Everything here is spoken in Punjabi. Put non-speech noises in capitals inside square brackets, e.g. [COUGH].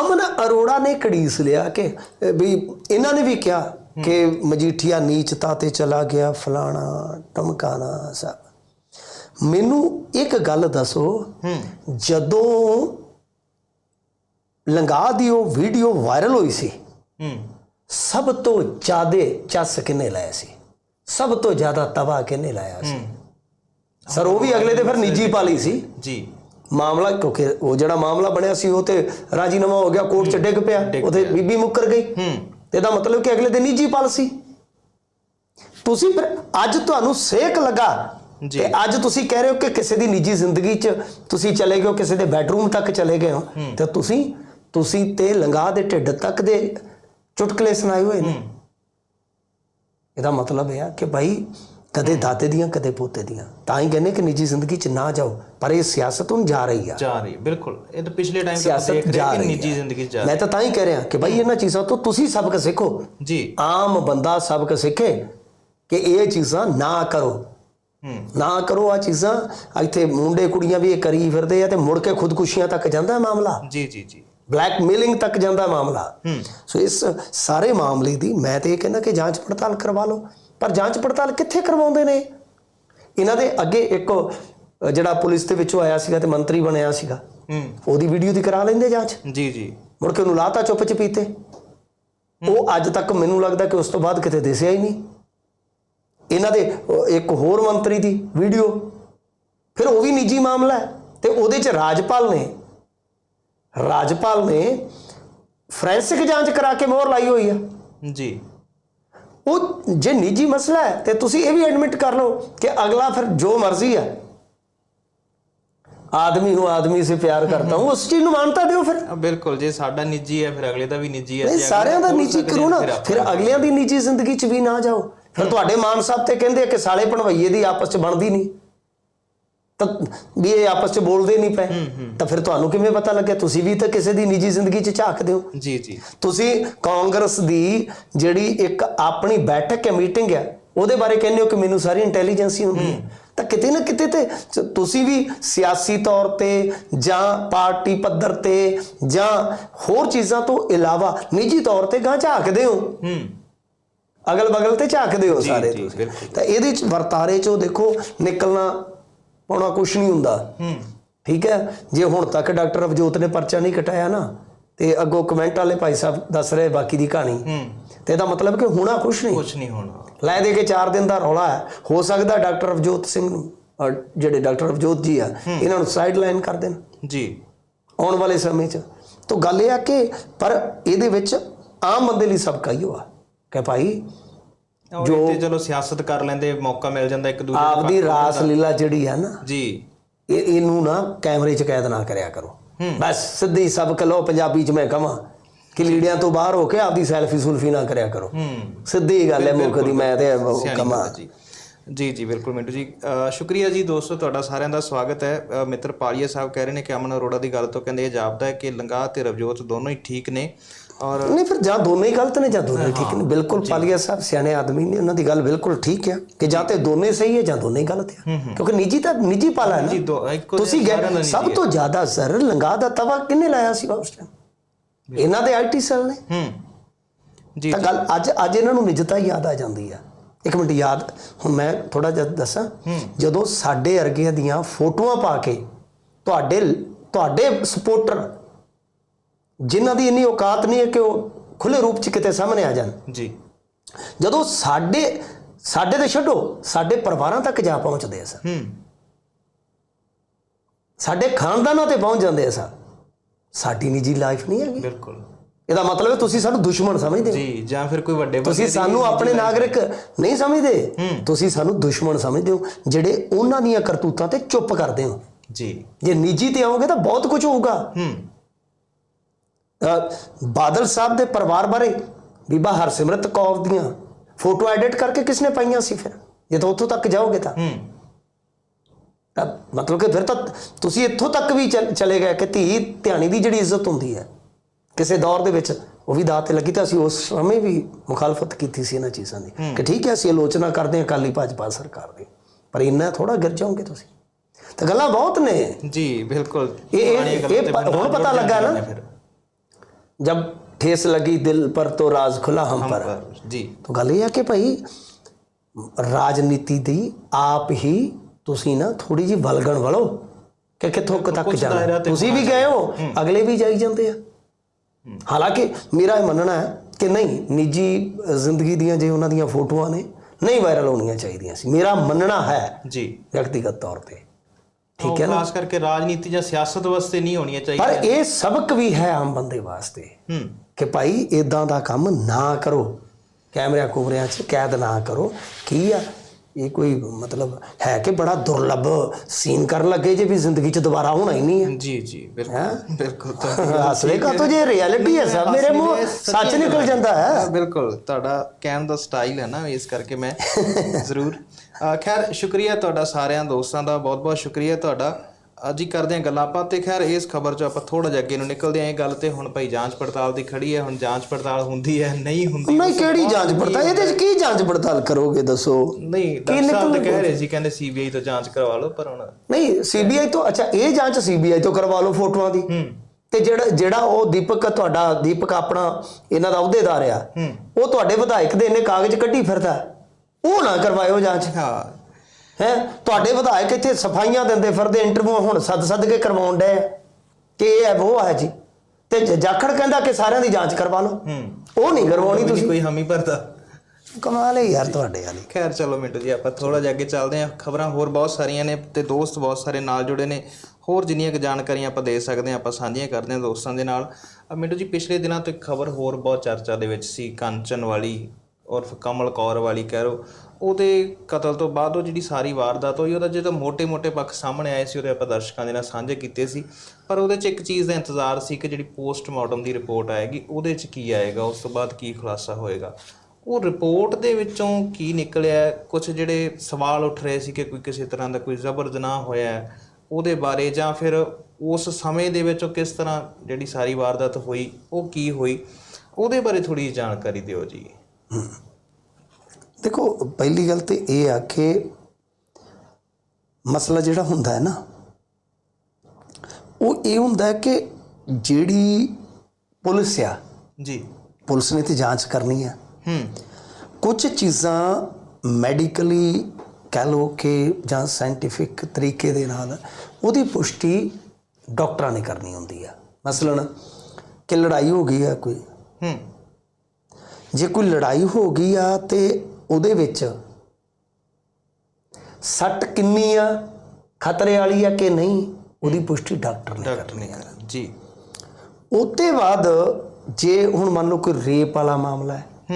ਅਮਨ ਅਰੋੜਾ ਨੇ ਕੜੀਸ ਲਿਆ ਕਿ ਵੀ ਇਹਨਾਂ ਨੇ ਵੀ ਕਿਹਾ ਕਿ ਮਜੀਠੀਆ ਨੀਚਤਾ ਤੇ ਚਲਾ ਗਿਆ ਫਲਾਣਾ ਟਮਕਾਣਾ ਸਭ। ਮੈਨੂੰ ਇੱਕ ਗੱਲ ਦੱਸੋ ਜਦੋਂ ਲੰਗਾ ਦੀ ਉਹ ਵੀਡੀਓ ਵਾਇਰਲ ਹੋਈ ਸੀ ਸਭ ਤੋਂ ਜ਼ਿਆਦਾ ਚੱਸ ਕਿਨੇ ਲਾਇਆ ਸੀ? ਸਭ ਤੋਂ ਜ਼ਿਆਦਾ ਤਵਾ ਕਿਨੇ ਲਾਇਆ ਸੀ? ਸਰ ਉਹ ਵੀ ਅਗਲੇ ਦੇ ਫਿਰ ਨਿੱਜੀ ਪਾਲੀ ਸੀ? ਜੀ। ਮਾਮਲਾ ਕਿਉਂਕਿ ਉਹ ਜਿਹੜਾ ਮਾਮਲਾ ਬਣਿਆ ਸੀ ਉਹ ਤੇ ਰਾਜੀਨਾਮਾ ਹੋ ਗਿਆ ਕੋਰਟ 'ਚ ਡਿੱਗ ਪਿਆ। ਉਹਦੇ ਬੀਬੀ ਮੁੱਕਰ ਗਈ। ਇਹਦਾ ਮਤਲਬ ਕਿ ਅਗਲੇ ਦੇ ਨਿੱਜੀ ਪਾਲਿਸੀ। ਤੁਸੀਂ ਫਿਰ ਅੱਜ ਤੁਹਾਨੂੰ ਸੇਕ ਲੱਗਾ ਜੀ। ਤੇ ਅੱਜ ਤੁਸੀਂ ਕਹਿ ਰਹੇ ਹੋ ਕਿ ਕਿਸੇ ਦੀ ਨਿੱਜੀ ਜ਼ਿੰਦਗੀ 'ਚ ਤੁਸੀਂ ਚਲੇ ਗਏ ਹੋ ਕਿਸੇ ਦੇ ਬੈਡਰੂਮ ਤੱਕ ਚਲੇ ਗਏ ਹੋ। ਤੇ ਤੁਸੀਂ ਤੁਸੀਂ ਤੇ ਲੰਗਾ ਦੇ ਢਿੱਡ ਤੱਕ ਦੇ ਚੁਟਕਲੇ ਸੁਣਾਏ ਹੋਏ ਨੇ। ਇਹਦਾ ਮਤਲਬ ਇਹ ਆ ਕਿ ਭਾਈ ਕਦੇ ਦਾਦੇ ਦੀਆਂ ਕਦੇ ਪੋਤੇ ਦੀਆਂ। ਤਾਂ ਹੀ ਕਹਿੰਦੇ ਕਿ ਨਿੱਜੀ ਜ਼ਿੰਦਗੀ 'ਚ ਨਾ ਜਾਓ ਪਰ ਇਹ ਸਿਆਸਤ ਹੁਣ ਜਾ ਰਹੀ ਆ। ਜਾ ਰਹੀ ਬਿਲਕੁਲ। ਇਹ ਤਾਂ ਪਿਛਲੇ ਟਾਈਮ ਤੋਂ ਦੇਖ ਰਹੇ ਕਿ ਨਿੱਜੀ। ਜ਼ਿੰਦਗੀ 'ਚ ਜਾ ਮੈਂ ਤਾਂ ਤਾਂ ਹੀ ਕਹਿ ਰਿਹਾ ਕਿ ਭਾਈ ਇਹਨਾਂ ਚੀਜ਼ਾਂ ਤੋਂ ਤੁਸੀਂ ਸਬਕ ਸਿੱਖੋ। ਜੀ। ਆਮ ਬੰਦਾ ਸਬਕ ਸਿੱਖੇ ਕਿ ਇਹ ਚੀਜ਼ਾਂ ਨਾ ਕਰੋ। ਹੂੰ। ਨਾ ਕਰੋ ਆ ਚੀਜ਼ਾਂ। ਇੱਥੇ ਮੁੰਡੇ ਕੁੜੀਆਂ ਵੀ ਇਹ ਕਰੀ ਫਿਰਦੇ ਆ ਤੇ ਮੁੜ ਕੇ ਖੁਦਕੁਸ਼ੀਆਂ ਤੱਕ ਜਾਂਦਾ ਮਾਮਲਾ। ਜੀ ਜੀ ਜੀ। ਬਲੈਕਮੇਲਿੰਗ ਤੱਕ ਜਾਂਦਾ ਮਾਮਲਾ। ਹੂੰ। ਸੋ ਇਸ ਸਾਰੇ ਮਾਮਲੇ ਦੀ ਮੈਂ ਤੇ ਇਹ ਕਹਿੰਦਾ ਕਿ ਜਾਂਚ ਪੜਤਾਲ ਕਰਵਾ ਲਓ। ਪਰ ਜਾਂਚ ਪੜਤਾਲ ਕਿੱਥੇ ਕਰਵਾਉਂਦੇ ਨੇ? ਇਹਨਾਂ ਦੇ ਅੱਗੇ ਇੱਕ ਜਿਹੜਾ ਪੁਲਿਸ ਦੇ ਵਿੱਚੋਂ ਆਇਆ ਸੀਗਾ ਤੇ ਮੰਤਰੀ ਬਣਿਆ ਸੀਗਾ। ਹੂੰ। ਉਹਦੀ ਵੀਡੀਓ ਦੀ ਕਰਾ ਲੈਂਦੇ ਜਾਂਚ? ਜੀ ਜੀ। ਮੁੜ ਕੇ ਉਹਨੂੰ ਲਾਤਾ ਚੁੱਪ ਚਪੀਤੇ ਉਹ ਅੱਜ ਤੱਕ ਮੈਨੂੰ ਲੱਗਦਾ ਕਿ ਉਸ ਤੋਂ ਬਾਅਦ ਕਿਤੇ ਦਿਸਿਆ ਹੀ ਨਹੀਂ। ਇਹਨਾਂ ਦੇ ਇੱਕ ਹੋਰ ਮੰਤਰੀ ਦੀ ਵੀਡੀਓ। ਫਿਰ ਉਹ ਵੀ ਨਿੱਜੀ ਮਾਮਲਾ ਹੈ ਤੇ ਉਹਦੇ ਚ ਰਾਜਪਾਲ ਨੇ ਰਾਜਪਾਲ ਨੇ ਫੋਰੈਂਸਿਕ ਜਾਂਚ ਕਰਾ ਕੇ ਮੋਹਰ ਲਾਈ ਹੋਈ ਆ। ਜੀ। ਉਹ ਜੇ ਨਿੱਜੀ ਮਸਲਾ ਹੈ ਤੇ ਤੁਸੀਂ ਇਹ ਵੀ ਐਡਮਿਟ ਕਰ ਲਓ ਕਿ ਅਗਲਾ ਫਿਰ ਜੋ ਮਰਜ਼ੀ ਹੈ। ਆਦਮੀ ਨੂੰ ਆਦਮੀ ਸੇ ਪਿਆਰ ਕਰਤਾ ਹੂੰ ਉਸ ਚੀਜ਼ ਨੂੰ ਮਾਨਤਾ ਦਿਓ ਫਿਰ। ਬਿਲਕੁਲ ਜੇ ਸਾਡਾ ਨਿੱਜੀ ਹੈ ਫਿਰ ਅਗਲੇ ਦਾ ਵੀ ਨਿੱਜੀ ਹੈ ਜੇ ਸਾਰਿਆਂ ਦਾ ਨਿੱਜੀ ਕਰੋ ਨਾ ਫਿਰ ਅਗਲਿਆਂ ਦੀ ਨਿੱਜੀ ਜ਼ਿੰਦਗੀ 'ਚ ਵੀ ਨਾ ਜਾਓ। ਫਿਰ ਤੁਹਾਡੇ ਮਾਨ ਸਾਹਿਬ ਤੇ ਕਹਿੰਦੇ ਕਿ ਸਾਲੇ ਭਣਵਈਏ ਦੀ ਆਪਸ 'ਚ ਬਣਦੀ ਨਹੀਂ। ਤਾਂ ਵੀ ਇਹ ਆਪਸ 'ਚ ਬੋਲਦੇ ਨਹੀਂ ਪਏ। ਤਾਂ ਫਿਰ ਤੁਹਾਨੂੰ ਕਿਵੇਂ ਪਤਾ ਲੱਗਿਆ? ਤੁਸੀਂ ਵੀ ਤਾਂ ਕਿਸੇ ਦੀ ਨਿੱਜੀ ਜ਼ਿੰਦਗੀ 'ਚ ਝਾਕਦੇ ਹੋ। ਜੀ ਜੀ। ਤੁਸੀਂ ਕਾਂਗਰਸ ਦੀ ਜਿਹੜੀ ਇੱਕ ਆਪਣੀ ਬੈਠਕ ਹੈ ਮੀਟਿੰਗ ਹੈ ਉਹਦੇ ਬਾਰੇ ਕਹਿੰਦੇ ਹੋ ਕਿ ਮੈਨੂੰ ਸਾਰੀ ਇੰਟੈਲੀਜੈਂਸੀ ਹੁੰਦੀ ਹੈ। ਤਾਂ ਕਿਤੇ ਨਾ ਕਿਤੇ ਤੇ ਤੁਸੀਂ ਵੀ ਸਿਆਸੀ ਤੌਰ ਤੇ ਜਾਂ ਪਾਰਟੀ ਪੱਧਰ ਤੇ ਜਾਂ ਹੋਰ ਚੀਜ਼ਾਂ ਤੋਂ ਇਲਾਵਾ ਨਿੱਜੀ ਤੌਰ ਤੇ ਗਾਂ ਝਾਕਦੇ ਹੋ। ਹੂੰ। ਅਗਲ ਬਗਲ ਤੇ ਝਾਕਦੇ ਹੋ ਸਾਰੇ ਤੁਸੀਂ। ਤਾਂ ਇਹਦੇ ਚ ਵਰਤਾਰੇ ਚੋਂ ਦੇਖੋ ਨਿਕਲਣਾ ਪਾਉਣਾ ਕੁਝ ਨਹੀਂ ਹੁੰਦਾ। ਹੂੰ। ਠੀਕ ਹੈ? ਜੇ ਹੁਣ ਤੱਕ ਡਾਕਟਰ ਅਵਜੋਤ ਨੇ ਪਰਚਾ ਨਹੀਂ ਕਟਾਇਆ ਨਾ ਤੇ ਅੱਗੋਂ ਕਮੈਂਟ ਵਾਲੇ ਭਾਈ ਸਾਹਿਬ ਦੱਸ ਰਹੇ ਬਾਕੀ ਦੀ ਕਹਾਣੀ। ਹੂੰ। ਤੇ ਇਹਦਾ ਮਤਲਬ ਕਿ ਹੋਣਾ ਕੁਝ ਨਹੀਂ। ਕੁਝ ਨਹੀਂ ਹੋਣਾ। ਲੈ ਦੇ ਕੇ 4 ਦਿਨ ਦਾ ਰੌਲਾ ਹੈ। ਹੋ ਸਕਦਾ ਡਾਕਟਰ ਅਵਜੋਤ ਸਿੰਘ ਨੂੰ ਜਿਹੜੇ ਡਾਕਟਰ ਅਵਜੋਤ ਜੀ ਆ ਇਹਨਾਂ ਨੂੰ ਸਾਈਡ ਲਾਈਨ ਕਰ ਦੇਣ। ਜੀ। ਆਉਣ ਵਾਲੇ ਸਮੇਂ 'ਚ। ਤਾਂ ਗੱਲ ਇਹ ਆ ਕਿ ਪਰ ਇਹਦੇ ਵਿੱਚ ਆਮ ਬੰਦੇ ਲਈ ਸਬਕਾ ਹੀ ਹੋਆ। ਕਿ ਭਾਈ ਜੋ ਚਲੋ ਸਿਆਸਤ ਕਰ ਲੈਂਦੇ ਮੌਕਾ ਮਿਲ ਜਾਂਦਾ ਇੱਕ ਦੂਜੇ ਨੂੰ ਆਪਦੀ ਰਾਸ ਲੀਲਾ ਜਿਹੜੀ ਹੈ ਨਾ ਜੀ। ਇਹ ਇਹਨੂੰ ਨਾ ਕੈਮਰੇ 'ਚ ਕੈਦ ਨਾ ਕਰਿਆ ਕਰੋ। ਬਸ ਸਿੱਧੀ ਸਬਕ ਲਓ ਪੰਜਾਬੀ 'ਚ ਮੈਂ ਕਹਾਂ ਕਿ ਲੀੜਿਆਂ ਤੋਂ ਬਾਹਰ ਹੋ ਕੇ ਆਪਦੀ ਸੈਲਫੀ ਸੁਲਫੀ ਨਾ ਕਰਿਆ ਕਰੋ। ਸਿੱਧੀ ਗੱਲ ਹੈ ਮੁੱਖ ਦੀ ਮੈਂ ਤੇ ਕਮਾਂ। ਜੀ। ਜੀ ਜੀ ਬਿਲਕੁਲ ਮਿੰਟੂ ਜੀ। ਸ਼ੁਕਰੀਆ ਜੀ ਦੋਸਤੋ ਤੁਹਾਡਾ ਸਾਰਿਆਂ ਦਾ ਸਵਾਗਤ ਹੈ। ਮਿੱਤਰ ਪਾਲੀਆ ਸਾਹਿਬ ਕਹਿ ਰਹੇ ਨੇ ਕਿ ਅਮਨ ਅਰੋੜਾ ਦੀ ਗੱਲ ਤੋਂ ਕਹਿੰਦੇ ਇਹ ਜਾਪਦਾ ਹੈ ਕਿ ਲੰਗਾ ਤੇ ਰਵਜੋਤ ਦੋਨੋਂ ਹੀ ਠੀਕ ਨੇ। ਔਰ ਨਹੀਂ ਫਿਰ ਜਾਂ ਦੋਨੇ ਹੀ ਗਲਤ ਨੇ ਜਾਂ ਦੋਨੇ ਠੀਕ ਨੇ। ਬਿਲਕੁਲ ਪਾਲੀਆ ਸਾਹਿਬ ਸਿਆਣੇ ਆਦਮੀ ਨੇ ਉਹਨਾਂ ਦੀ ਗੱਲ ਬਿਲਕੁਲ ਠੀਕ ਹੈ ਕਿ ਜਾਂ ਤੇ ਦੋਨੇ ਸਹੀ ਹੈ ਜਾਂ ਦੋਨੇ ਹੀ ਗਲਤ ਹੈ ਕਿਉਂਕਿ ਨਿੱਜੀ ਤਾਂ ਨਿੱਜੀ ਪਾਲਾ ਹੈ ਨਾ। ਤੁਸੀਂ ਸਭ ਤੋਂ ਜ਼ਿਆਦਾ ਸਰ ਲੰਗਾ ਦਾ ਤਵਾ ਕਿੰਨੇ ਲਾਇਆ ਸੀ ਉਸ ਟਾਈਮ ਇਹਨਾਂ ਦੇ ਆਈਟੀ ਸੈੱਲ ਨੇ। ਹੂੰ। ਜੀ ਤਾਂ ਗੱਲ ਅੱਜ ਅੱਜ ਇਹਨਾਂ ਨੂੰ ਨਿਜਤਾ ਯਾਦ ਆ ਜਾਂਦੀ ਆ। ਇੱਕ ਮਿੰਟ ਯਾਦ ਹੁਣ ਮੈਂ ਥੋੜਾ ਜਿਹਾ ਦੱਸਾਂ। ਜਦੋਂ ਸਾਡੇ ਅਰਗਿਆਂ ਦੀਆਂ ਫੋਟੋਆਂ ਪਾ ਕੇ ਤੁਹਾਡੇ ਤੁਹਾਡੇ ਸਪੋਰਟਰ ਜਿਨ੍ਹਾਂ ਦੀ ਇੰਨੀ ਔਕਾਤ ਨਹੀਂ ਹੈ ਕਿ ਉਹ ਖੁੱਲੇ ਰੂਪ 'ਚ ਕਿਤੇ ਸਾਹਮਣੇ ਆ ਜਾਣ। ਜੀ। ਜਦੋਂ ਸਾਡੇ ਸਾਡੇ ਤੇ ਛੱਡੋ ਸਾਡੇ ਪਰਿਵਾਰਾਂ ਤੱਕ ਜਾ ਪਹੁੰਚਦੇ ਆ ਸਰ। ਹੂੰ। ਸਾਡੇ ਖਾਨਦਾਨਾਂ ਤੇ ਪਹੁੰਚ ਜਾਂਦੇ ਆ ਸਰ। ਸਾਡੀ ਨਿੱਜੀ ਲਾਈਫ ਨਹੀਂ ਹੈਗੀ। ਬਿਲਕੁਲ। ਇਹਦਾ ਮਤਲਬ ਹੈ ਤੁਸੀਂ ਸਾਨੂੰ ਦੁਸ਼ਮਣ ਸਮਝਦੇ ਹੋ। ਜੀ ਜਾਂ ਫਿਰ ਕੋਈ ਵੱਡੇ ਤੁਸੀਂ ਸਾਨੂੰ ਆਪਣੇ ਨਾਗਰਿਕ ਨਹੀਂ ਸਮਝਦੇ। ਤੁਸੀਂ ਸਾਨੂੰ ਦੁਸ਼ਮਣ ਸਮਝਦੇ ਹੋ ਜਿਹੜੇ ਉਹਨਾਂ ਦੀਆਂ ਕਰਤੂਤਾਂ ਤੇ ਚੁੱਪ ਕਰਦੇ ਹੋ। ਜੀ। ਜੇ ਨਿੱਜੀ ਤੇ ਆਓਗੇ ਤਾਂ ਬਹੁਤ ਕੁਝ ਹੋਊਗਾ। ਹੂੰ। ਬਾਦਲ ਸਾਹਿਬ ਦੇ ਪਰਿਵਾਰ ਬਾਰੇ ਬੀਬਾ ਹਰਸਿਮਰਤ ਕੌਰ ਦੀਆਂ ਫੋਟੋ ਐਡਿਟ ਕਰਕੇ ਕਿਸਨੇ ਪਾਈਆਂ ਸੀ ਫਿਰ? ਜੇ ਤਾਂ ਉੱਥੋਂ ਤੱਕ ਜਾਓਗੇ ਤਾਂ। ਮਤਲਬ ਕਿ ਫਿਰ ਤਾਂ ਤੁਸੀਂ ਇੱਥੋਂ ਤੱਕ ਵੀ ਚੱਲ- ਗਏ ਕਿ ਧੀ ਧਿਆਣੀ ਦੀ ਜਿਹੜੀ ਇੱਜ਼ਤ ਹੁੰਦੀ ਹੈ। ਕਿਸੇ ਦੌਰ ਦੇ ਵਿੱਚ ਉਹ ਵੀ ਦਾਅ ਤੇ ਲੱਗੀ ਤਾਂ ਅਸੀਂ ਉਸ ਸਮੇਂ ਵੀ ਮੁਖਾਲਫਤ ਕੀਤੀ ਸੀ ਇਹਨਾਂ ਚੀਜ਼ਾਂ ਦੀ। ਕਿ ਠੀਕ ਹੈ ਅਸੀਂ ਆਲੋਚਨਾ ਕਰਦੇ ਹਾਂ ਅਕਾਲੀ ਭਾਜਪਾ ਸਰਕਾਰ ਦੀ। ਪਰ ਇੰਨਾ ਥੋੜਾ ਗਿਰ ਜਾਓਗੇ ਤੁਸੀਂ। ਤਾਂ ਗੱਲਾਂ ਬਹੁਤ ਨੇ। ਜੀ ਬਿਲਕੁਲ। ਇਹ- ਹੁਣ ਪਤਾ ਲੱਗਾ ਨਾ। ਨੇ ਫਿਰ। जब ठेस लगी दिल पर तो राज खुला हम पर ਪਰ ਜੀ ਤਾਂ ਗੱਲ ਇਹ ਆ ਕਿ ਭਾਈ ਰਾਜਨੀਤੀ ਦੀ ਆਪ ਹੀ ਤੁਸੀਂ ਨਾ ਥੋੜੀ ਜੀ ਵਲਗਣ ਵਲੋ ਕਿ ਕਿੱਥੋਂ ਕੁ ਤੱਕ ਕੁਛ ਦਾਇਰਾ ਜਾਣਾ ਤੇ ਤੁਸੀਂ ਵੀ ਗਏ ਹੋ ਅਗਲੇ ਵੀ ਜਾਈ ਜਾਂਦੇ ਆ ਹਾਲਾਂਕਿ ਮੇਰਾ ਇਹ ਮੰਨਣਾ ਹੈ ਕਿ ਨਹੀਂ ਨਿੱਜੀ ਜ਼ਿੰਦਗੀ ਦੀਆਂ ਜੇ ਉਹਨਾਂ ਦੀਆਂ ਫੋਟੋਆਂ ਨੇ ਨਹੀਂ ਵਾਇਰਲ ਹੋਣੀਆਂ ਚਾਹੀਦੀਆਂ ਸੀ ਮੇਰਾ ਮੰਨਣਾ ਹੈ ਜੀ ਵਿਅਕਤੀਗਤ ਤੌਰ ਤੇ ਠੀਕ ਹੈ ਖਾਸ ਕਰਕੇ ਰਾਜਨੀਤੀ ਜਾਂ ਸਿਆਸਤ ਵਾਸਤੇ ਨਹੀਂ ਹੋਣੀਆਂ ਪਰ ਚਾਹੀਦੀਆਂ ਇਹ ਸਬਕ ਵੀ ਹੈ ਆਮ ਬੰਦੇ ਵਾਸਤੇ ਹੂੰ। ਕਿ ਭਾਈ ਇਦਾਂ ਦਾ ਕੰਮ ਨਾ ਕਰੋ ਕੈਮਰਿਆਂ ਕੁਮਰਿਆਂ 'ਚ ਕੈਦ ਨਾ ਕਰੋ। ਕੀ ਆ? ਇਹ ਕੋਈ ਮਤਲਬ ਹੈ ਕਿ ਬੜਾ ਦੁਰਲੱਭ ਸੀਨ ਕਰਨ ਲੱਗੇ ਜੇ ਵੀ ਜ਼ਿੰਦਗੀ 'ਚ ਦੁਬਾਰਾ ਹੋਣਾ ਹੀ ਨਹੀਂ ਹੈ। ਜੀ ਜੀ ਬਿਲਕੁਲ ਬਿਲਕੁਲ ਤਾਂ ਹਸਲੇ ਕਾ ਤੋ ਜੇ ਰਿਐਲਿਟੀ ਹੈ ਸਭ? ਮੇਰੇ ਮੂੰਹ ਸੱਚ ਨਿਕਲ ਜਾਂਦਾ ਹੈ। ਬਿਲਕੁਲ ਤੁਹਾਡਾ ਕਹਿਣ ਦਾ ਸਟਾਈਲ ਹੈ ਨਾ ਇਸ ਕਰਕੇ ਮੈਂ [LAUGHS] ਜ਼ਰੂਰ। ਖੈਰ ਸ਼ੁਕਰੀਆ ਤੁਹਾਡਾ ਸਾਰਿਆਂ ਦੋਸਤਾਂ ਦਾ ਬਹੁਤ ਬਹੁਤ ਸ਼ੁਕਰੀਆ ਤੁਹਾਡਾ। ਅੱਜ ਹੀ ਕਰਦੇ ਹਾਂ ਗੱਲਾਂ ਆਪਾਂ ਤੇ ਖੈਰ ਇਸ ਖਬਰ 'ਚ ਆਪਾਂ ਥੋੜਾ ਜਿਹਾ ਅੱਗੇ ਨੂੰ ਨਿਕਲਦੇ ਹਾਂ ਇਹ ਗੱਲ ਤੇ ਹੁਣ ਭਾਈ ਜਾਂਚ ਪੜਤਾਲ ਦੀ ਖੜੀ ਹੈ ਹੁਣ ਜਾਂਚ ਪੜਤਾਲ ਹੁੰਦੀ ਹੈ ਨਹੀਂ ਹੁੰਦੀ ਨਹੀਂ ਕਿਹੜੀ ਜਾਂਚ ਪੜਤਾਲ? ਇਹਦੇ 'ਚ ਕੀ ਜਾਂਚ ਪੜਤਾਲ ਕਰੋਗੇ ਦੱਸੋ? ਨਹੀਂ ਡਾਕਟਰ ਸਾਹਿਬ ਤਾਂ ਕਹਿ ਰਹੇ ਸੀ ਕਹਿੰਦੇ ਸੀਬੀਆਈ ਤੋਂ ਜਾਂਚ ਕਰਵਾ ਲਓ ਪਰ ਹੁਣ ਨਹੀਂ ਸੀਬੀਆਈ ਤੋਂ ਅੱਛਾ ਇਹ ਜਾਂਚ ਸੀਬੀਆਈ ਤੋਂ ਕਰਵਾ ਲਓ ਫੋਟੋਆਂ ਦੀ। ਤੇ ਜਿਹੜਾ ਜਿਹੜਾ ਉਹ ਦੀਪਕ ਤੁਹਾਡਾ ਦੀਪਕ ਆਪਣਾ ਇਹਨਾਂ ਦਾ ਅਹੁਦੇਦਾਰ ਆ ਉਹ ਤੁਹਾਡੇ ਵਿਧਾਇਕ ਦੇ ਇੰਨੇ ਕਾਗਜ਼ ਕੱਢੀ ਫਿਰਦਾ। ਉਹ ਨਾ ਕਰਵਾਇਓ ਜਾਂਚ। ਹਾਂ। ਹੈ? ਤੁਹਾਡੇ ਵਿਧਾਇਕ ਇੱਥੇ ਸਫਾਈਆਂ ਦਿੰਦੇ ਫਿਰਦੇ ਇੰਟਰਵਿਊ ਹੁਣ ਸੱਦ ਸੱਦ ਕੇ ਕਰਵਾਉਣ ਆ। ਕਿ ਇਹ ਹੈ ਉਹ ਹੈ ਜੀ। ਤੇ ਜਾਖੜ ਕਹਿੰਦਾ ਕਿ ਸਾਰਿਆਂ ਦੀ ਜਾਂਚ ਕਰਵਾ ਲਓ। ਉਹ ਨਹੀਂ ਕਰਵਾਉਣੀ ਤੁਸੀਂ। ਕੋਈ ਹਮੀ ਭਰਦਾ। ਕਮਾਲ ਹੈ ਯਾਰ ਤੁਹਾਡੇ ਵਾਲੀ। ਖੈਰ ਚਲੋ ਮਿੰਟੂ ਜੀ ਆਪਾਂ ਥੋੜਾ ਜਿਹਾ ਅੱਗੇ ਚੱਲਦੇ ਹਾਂ। ਖਬਰਾਂ ਹੋਰ ਬਹੁਤ ਸਾਰੀਆਂ ਨੇ ਤੇ ਦੋਸਤ ਬਹੁਤ ਸਾਰੇ ਨਾਲ ਜੁੜੇ ਨੇ। ਹੋਰ ਜਿੰਨੀਆਂ ਕੁ ਜਾਣਕਾਰੀਆਂ ਆਪਾਂ ਦੇ ਸਕਦੇ ਹਾਂ ਆਪਾਂ ਸਾਂਝੀਆਂ ਕਰਦੇ ਹਾਂ ਦੋਸਤਾਂ ਦੇ ਨਾਲ। ਮਿੰਟੂ ਜੀ ਪਿਛਲੇ ਦਿਨਾਂ ਤੋਂ ਇੱਕ ਖਬਰ ਹੋਰ ਬਹੁਤ ਚਰਚਾ ਦੇ ਵਿੱਚ ਸੀ ਕੰਚਨ ਵਾਲੀ ਉਰਫ ਕਮਲ ਕੌਰ ਵਾਲੀ ਕਹਿ ਲਓ, ਉਹਦੇ ਕਤਲ ਤੋਂ ਬਾਅਦ ਉਹ ਜਿਹੜੀ ਸਾਰੀ ਵਾਰਦਾਤ ਹੋਈ, ਉਹਦਾ ਜਦੋਂ ਮੋਟੇ ਮੋਟੇ ਪੱਖ ਸਾਹਮਣੇ ਆਏ ਸੀ, ਉਹਦੇ ਆਪਾਂ ਦਰਸ਼ਕਾਂ ਦੇ ਨਾਲ ਸਾਂਝੇ ਕੀਤੇ ਸੀ। ਪਰ ਉਹਦੇ 'ਚ ਇੱਕ ਚੀਜ਼ ਦਾ ਇੰਤਜ਼ਾਰ ਸੀ ਕਿ ਜਿਹੜੀ ਪੋਸਟਮਾਰਟਮ ਦੀ ਰਿਪੋਰਟ ਆਏਗੀ, ਉਹਦੇ 'ਚ ਕੀ ਆਏਗਾ, ਉਸ ਤੋਂ ਬਾਅਦ ਕੀ ਖੁਲਾਸਾ ਹੋਏਗਾ। ਉਹ ਰਿਪੋਰਟ ਦੇ ਵਿੱਚੋਂ ਕੀ ਨਿਕਲਿਆ ਕੁਝ ਜਿਹੜੇ ਸਵਾਲ ਉੱਠ ਰਹੇ ਸੀ ਕਿ ਕੋਈ ਕਿਸੇ ਤਰ੍ਹਾਂ ਦਾ ਕੋਈ ਜ਼ਬਰ ਜਨਾਹ ਹੋਇਆ, ਉਹਦੇ ਬਾਰੇ ਜਾਂ ਫਿਰ ਉਸ ਸਮੇਂ ਦੇ ਵਿੱਚ ਉਹ ਕਿਸ ਤਰ੍ਹਾਂ ਜਿਹੜੀ ਸਾਰੀ ਵਾਰਦਾਤ ਹੋਈ, ਉਹ ਕੀ ਹੋਈ, ਉਹਦੇ ਬਾਰੇ ਥੋੜੀ ਜਾਣਕਾਰੀ ਦਿਓ ਜੀ। ਦੇਖੋ ਪਹਿਲੀ ਗੱਲ ਤੇ ਇਹ ਆ ਕਿ ਮਸਲਾ ਜਿਹੜਾ ਹੁੰਦਾ ਹੈ ਨਾ ਉਹ ਇਹ ਹੁੰਦਾ ਹੈ ਕਿ ਜਿਹੜੀ ਪੁਲਿਸ ਆ ਜੀ। ਪੁਲਿਸ ਨੇ ਤੇ ਜਾਂਚ ਕਰਨੀ ਆ ਹੂੰ। ਕੁਝ ਚੀਜ਼ਾਂ ਮੈਡੀਕਲੀ ਕਹਿ ਲਓ ਕਿ ਜਾਂ ਸਾਇੰਟੀਫਿਕ ਤਰੀਕੇ ਦੇ ਨਾਲ ਉਹਦੀ ਪੁਸ਼ਟੀ ਡਾਕਟਰਾਂ ਨੇ ਕਰਨੀ ਹੁੰਦੀ ਆ। ਮਸਲਨ ਕਿ ਲੜਾਈ ਹੋ ਗਈ ਆ ਕੋਈ। ਹੂੰ। ਜੇ ਕੋਈ ਲੜਾਈ ਹੋ ਗਈ ਆ ਤੇ ਉਹਦੇ ਵਿੱਚ ਸੱਟ ਕਿੰਨੀ ਆ ਖਤਰੇ ਵਾਲੀ ਆ ਕਿ ਨਹੀਂ ਉਹਦੀ ਪੁਸ਼ਟੀ ਡਾਕਟਰ ਨੇ ਡਾਕਟਰ ਨੇ ਕਰਾ ਜੀ। ਉਹਤੇ ਬਾਅਦ ਜੇ ਹੁਣ ਮੰਨ ਲਓ ਕੋਈ ਰੇਪ ਵਾਲਾ ਮਾਮਲਾ ਹੈ